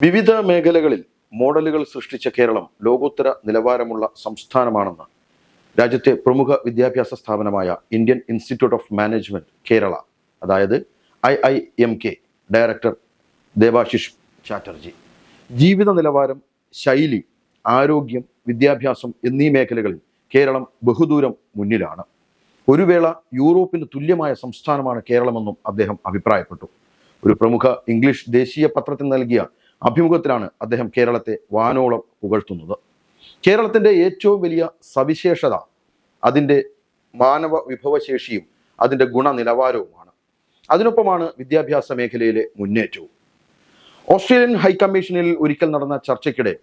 വിവിധ മേഖലകളിൽ മോഡലുകൾ സൃഷ്ടിച്ച കേരളം ലോകോത്തര നിലവാരമുള്ള സംസ്ഥാനമാണെന്ന് രാജ്യത്തെ പ്രമുഖ വിദ്യാഭ്യാസ സ്ഥാപനമായ Indian institute of management Kerala അതായത് I I M K director Debashish Chatterjee. ജീവിത നിലവാരം ശൈലി ആരോഗ്യം വിദ്യാഭ്യാസം എന്നീ മേഖലകളിൽ കേരളം ബഹുദൂരം മുന്നിലാണ്. ഒരു വേള യൂറോപ്പിന് തുല്യമായ സംസ്ഥാനമാണ് കേരളമെന്നും അദ്ദേഹം അഭിപ്രായപ്പെട്ടു. ഒരു പ്രമുഖ ഇംഗ്ലീഷ് ദേശീയ പത്രത്തിൽ നൽകിയ അഭിമുഖത്തിലാണ് അദ്ദേഹം കേരളത്തെ വാനോളം പുകഴ്ത്തുന്നത്. കേരളത്തിന്റെ ഏറ്റവും വലിയ സവിശേഷത അതിന്റെ മാനവ വിഭവശേഷിയും അതിന്റെ ഗുണനിലവാരവുമാണ്. അതിനൊപ്പമാണ് വിദ്യാഭ്യാസ മേഖലയിലെ മുന്നേറ്റവും. ഓസ്ട്രേലിയൻ ഹൈക്കമ്മീഷനിൽ ഒരിക്കൽ നടന്ന ചർച്ചയ്ക്കിടെ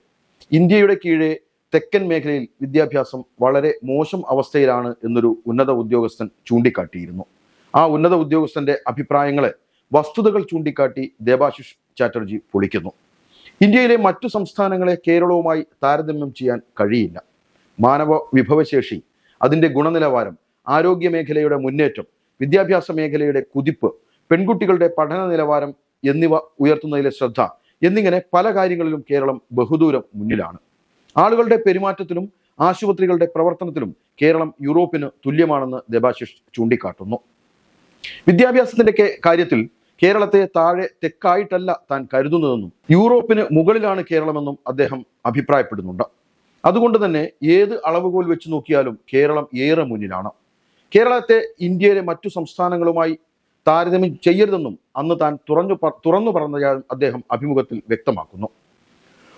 ഇന്ത്യയുടെ കീഴെ തെക്കൻ മേഖലയിൽ വിദ്യാഭ്യാസം വളരെ മോശം അവസ്ഥയിലാണ് എന്നൊരു ഉന്നത ഉദ്യോഗസ്ഥൻ ചൂണ്ടിക്കാട്ടിയിരുന്നു. ആ ഉന്നത ഉദ്യോഗസ്ഥന്റെ അഭിപ്രായങ്ങളെ വസ്തുതകൾ ചൂണ്ടിക്കാട്ടി ദേബാശിഷ് ചാറ്റർജി പൊളിക്കുന്നു. ഇന്ത്യയിലെ മറ്റു സംസ്ഥാനങ്ങളെ കേരളവുമായി താരതമ്യം ചെയ്യാൻ കഴിയില്ല. മാനവ വിഭവശേഷി അതിന്റെ ഗുണനിലവാരം ആരോഗ്യ മേഖലയുടെ മുന്നേറ്റം വിദ്യാഭ്യാസ മേഖലയുടെ കുതിപ്പ് പെൺകുട്ടികളുടെ പഠന നിലവാരം എന്നിവ ഉയർത്തുന്നതിലെ ശ്രദ്ധ എന്നിങ്ങനെ പല കാര്യങ്ങളിലും കേരളം ബഹുദൂരം മുന്നിലാണ്. ആളുകളുടെ പെരുമാറ്റത്തിലും ആശുപത്രികളുടെ പ്രവർത്തനത്തിലും കേരളം യൂറോപ്പിന് തുല്യമാണെന്ന് ദേബാശിഷ് ചൂണ്ടിക്കാട്ടുന്നു. വിദ്യാഭ്യാസത്തിന്റെ കാര്യത്തിൽ കേരളത്തെ താഴെ തെക്കായിട്ടല്ല താൻ കരുതുന്നതെന്നും യൂറോപ്പിന് മുകളിലാണ് കേരളമെന്നും അദ്ദേഹം അഭിപ്രായപ്പെടുന്നുണ്ട്. അതുകൊണ്ട് തന്നെ ഏത് അളവുകോൽ വെച്ച് നോക്കിയാലും കേരളം ഏറെ മുന്നിലാണ്. കേരളത്തെ ഇന്ത്യയിലെ മറ്റു സംസ്ഥാനങ്ങളുമായി താരതമ്യം ചെയ്യരുതെന്നും അന്ന് താൻ പ- തുറന്നു പറഞ്ഞാലും അദ്ദേഹം അഭിമുഖത്തിൽ വ്യക്തമാക്കുന്നു.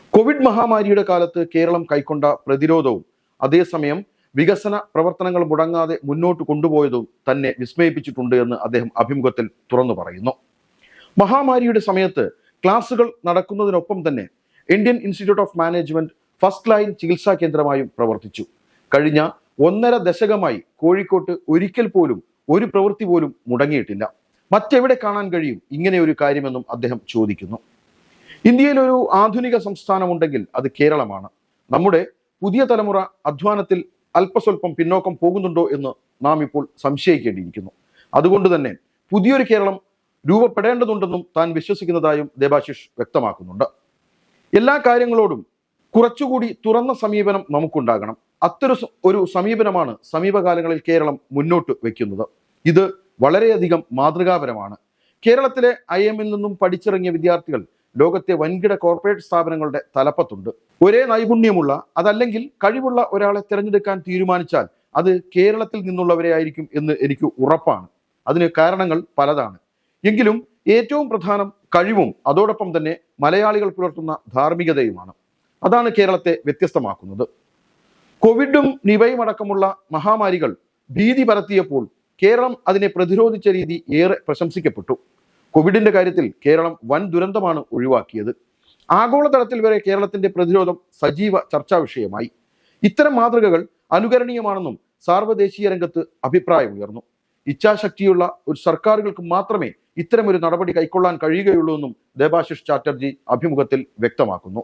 കോവിഡ് മഹാമാരിയുടെ കാലത്ത് കേരളം കൈക്കൊണ്ട പ്രതിരോധവും അതേസമയം വികസന പ്രവർത്തനങ്ങൾ മുടങ്ങാതെ മുന്നോട്ട് കൊണ്ടുപോയതും തന്നെ വിസ്മയിപ്പിച്ചിട്ടുണ്ട് എന്ന് അദ്ദേഹം അഭിമുഖത്തിൽ തുറന്നു പറയുന്നു. മഹാമാരിയുടെ സമയത്ത് ക്ലാസുകൾ നടക്കുന്നതിനൊപ്പം തന്നെ Indian institute of management first line ചികിത്സാ കേന്ദ്രമായും പ്രവർത്തിച്ചു. കഴിഞ്ഞ ഒന്നര ദശകമായി കോഴിക്കോട്ട് ഒരിക്കൽ പോലും ഒരു പ്രവൃത്തി പോലും മുടങ്ങിയിട്ടില്ല. മറ്റെവിടെ കാണാൻ കഴിയും ഇങ്ങനെ ഒരു കാര്യമെന്നും അദ്ദേഹം ചോദിക്കുന്നു. ഇന്ത്യയിൽ ഒരു ആധുനിക സംസ്ഥാനമുണ്ടെങ്കിൽ അത് കേരളമാണ്. നമ്മുടെ പുതിയ തലമുറ അധ്വാനത്തിൽ അല്പസ്വല്പം പിന്നോക്കം പോകുന്നുണ്ടോ എന്ന് നാം ഇപ്പോൾ സംശയിക്കേണ്ടിയിരിക്കുന്നു. അതുകൊണ്ട് തന്നെ പുതിയൊരു കേരളം രൂപപ്പെടേണ്ടതുണ്ടെന്നും താൻ വിശ്വസിക്കുന്നതായും ദേബാശിഷ് വ്യക്തമാക്കുന്നുണ്ട്. എല്ലാ കാര്യങ്ങളോടും കുറച്ചുകൂടി തുറന്ന സമീപനം നമുക്കുണ്ടാകണം. അത്തരം ഒരു സമീപനമാണ് സമീപകാലങ്ങളിൽ കേരളം മുന്നോട്ട് വെക്കുന്നത്. ഇത് വളരെയധികം മാതൃകാപരമാണ്. കേരളത്തിലെ ഐ എമ്മിൽ നിന്നും പഠിച്ചിറങ്ങിയ വിദ്യാർത്ഥികൾ ലോകത്തെ വൻകിട കോർപ്പറേറ്റ് സ്ഥാപനങ്ങളുടെ തലപ്പത്തുണ്ട്. ഒരേ നൈപുണ്യമുള്ള അതല്ലെങ്കിൽ കഴിവുള്ള ഒരാളെ തിരഞ്ഞെടുക്കാൻ തീരുമാനിച്ചാൽ അത് കേരളത്തിൽ നിന്നുള്ളവരെ ആയിരിക്കും എന്ന് എനിക്ക് ഉറപ്പാണ്. അതിന് കാരണങ്ങൾ പലതാണ്. എങ്കിലും ഏറ്റവും പ്രധാനം കഴിവും അതോടൊപ്പം തന്നെ മലയാളികൾ പുലർത്തുന്ന ധാർമ്മികതയുമാണ്. അതാണ് കേരളത്തെ വ്യത്യസ്തമാക്കുന്നത്. കോവിഡും നിവയും അടക്കമുള്ള മഹാമാരികൾ ഭീതി പരത്തിയപ്പോൾ കേരളം അതിനെ പ്രതിരോധിച്ച രീതി ഏറെ പ്രശംസിക്കപ്പെട്ടു. കോവിഡിന്റെ കാര്യത്തിൽ കേരളം വൻ ദുരന്തമാണ് ഒഴിവാക്കിയത്. ആഗോളതലത്തിൽ വരെ കേരളത്തിന്റെ പ്രതിരോധം സജീവ ചർച്ചാ വിഷയമായി. ഇത്തരം മാതൃകകൾ അനുകരണീയമാണെന്നും സാർവദേശീയ രംഗത്ത് അഭിപ്രായമുയർന്നു. ഇച്ഛാശക്തിയുള്ള ഒരു സർക്കാരുകൾക്ക് മാത്രമേ ഇത്തരമൊരു നടപടി കൈക്കൊള്ളാൻ കഴിയുകയുള്ളൂ എന്നും ദേബാശിഷ് ചാറ്റർജി അഭിമുഖത്തിൽ വ്യക്തമാക്കുന്നു